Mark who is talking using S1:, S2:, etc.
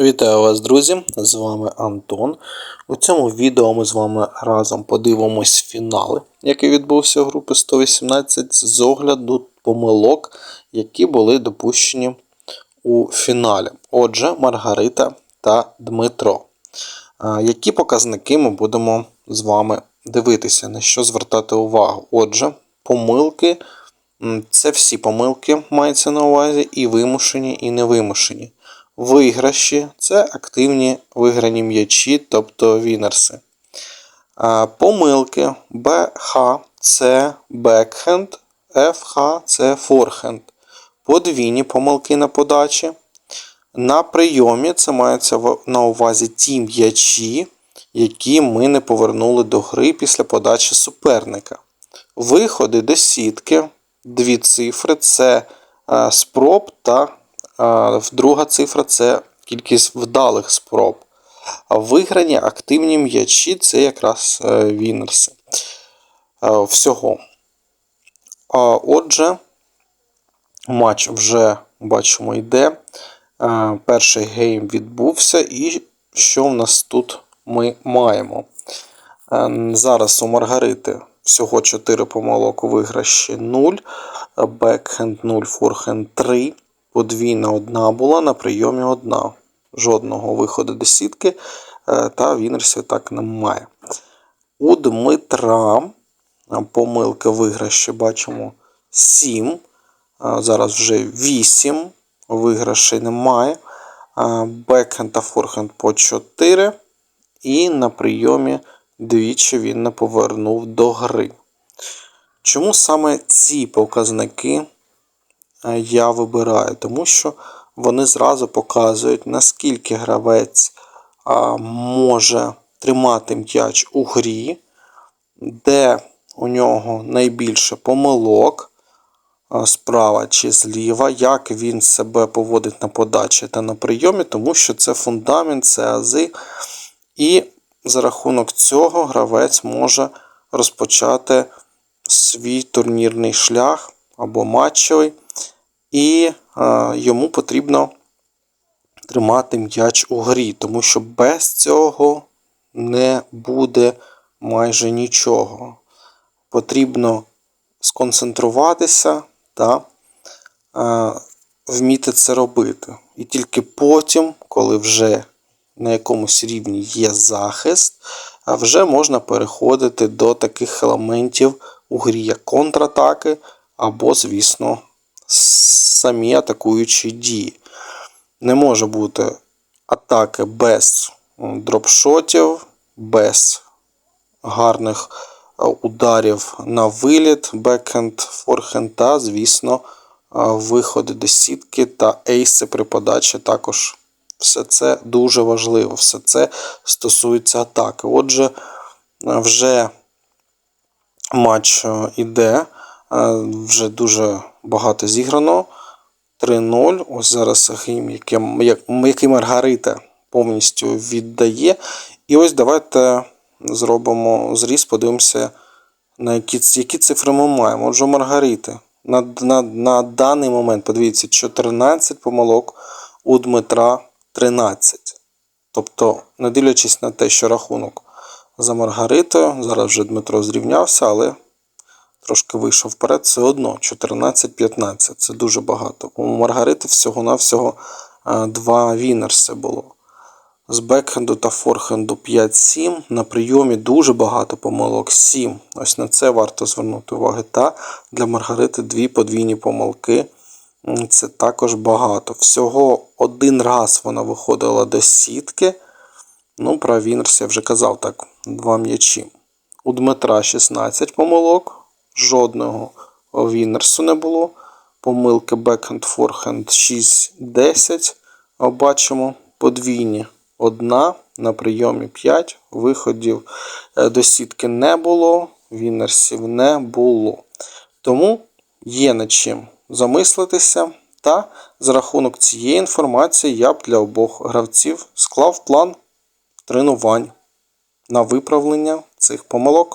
S1: Вітаю вас, друзі! З вами Антон. У цьому відео ми з вами разом подивимось фінали, який відбувся у групи 118 з огляду помилок, які були допущені у фіналі. Отже, Маргарита та Дмитро. Які показники ми будемо з вами дивитися, на що звертати увагу? Отже, помилки це всі помилки мається на увазі, і вимушені, і невимушені. Виграші це активні виграні м'ячі, тобто вінерси. Помилки БХ це бекхенд, ФХ це форхенд. Подвійні помилки на подачі. На прийомі це мається на увазі ті м'ячі, які ми не повернули до гри після подачі суперника. Виходи до сітки, дві цифри це е, спроб та друга цифра це кількість вдалих спроб. А виграні активні м'ячі це якраз е, вінерси. Е, Всього. Отже, матч вже бачимо йде. Е, Перший гейм відбувся, і що в нас тут ми маємо? Зараз у Маргарити всього 4 помилок виграші 0, бекхенд 0, форхенд 3, подвійна одна була, на прийомі одна. Жодного виходу до сітки, е, та вінерсів так немає. У Дмитра е, помилки виграші бачимо 7. Зараз вже 8. Виграшей немає. Бекхенд та форхенд по 4. І на прийомі двічі він не повернув до гри. Чому саме ці показники е, я вибираю? Тому що вони зразу показують, наскільки гравець може тримати м'яч у грі, де у нього найбільше помилок справа чи зліва, як він себе поводить на подачі та на прийомі, тому що це фундамент, це ази. І за рахунок цього гравець може розпочати свій турнірний шлях або матчевий, і е, йому потрібно тримати м'яч у грі, тому що без цього не буде майже нічого. Потрібно сконцентруватися та е, вміти це робити. І тільки потім, коли вже на якомусь рівні є захист, вже можна переходити до таких елементів у грі, як контратаки, або, звісно, самі атакуючі дії. Не може бути атаки без дропшотів, без гарних е, ударів на виліт, бекхенд, форхенд та, звісно, е, виходи до сітки та ейси при подачі також. Все це дуже важливо, все це стосується атаки. Отже, е, вже матч іде, вже дуже багато зіграно. 3-0. Ось зараз гейм, який, який Маргарита повністю віддає. І ось давайте зробимо зріз, подивимося, на які, які цифри ми маємо. Отже, Маргарити. На, на, на даний момент, подивіться, 14 помилок у Дмитра 13. Тобто, не дивлячись на те, що рахунок за Маргаритою, зараз вже Дмитро зрівнявся, але трошки вийшов вперед, все одно 14-15. Це дуже багато. У Маргарити всього-навсього е, два вінерси було. З бекхенду та форхенду 5-7. На прийомі дуже багато помилок 7. Ось на це варто звернути увагу. Та для Маргарити дві подвійні помилки. Це також багато. Всього один раз вона виходила до сітки. Ну, про Вінерс я вже казав так, два м'ячі. У Дмитра 16 помилок, жодного Вінерсу не було. Помилки бекхенд, форхенд 6-10. Бачимо подвійні. Одна на прийомі 5. Виходів е, до сітки не було, Вінерсів не було. Тому є над чим замислитися. Та за рахунок цієї інформації я б для обох гравців склав план тренувань на виправлення цих помилок.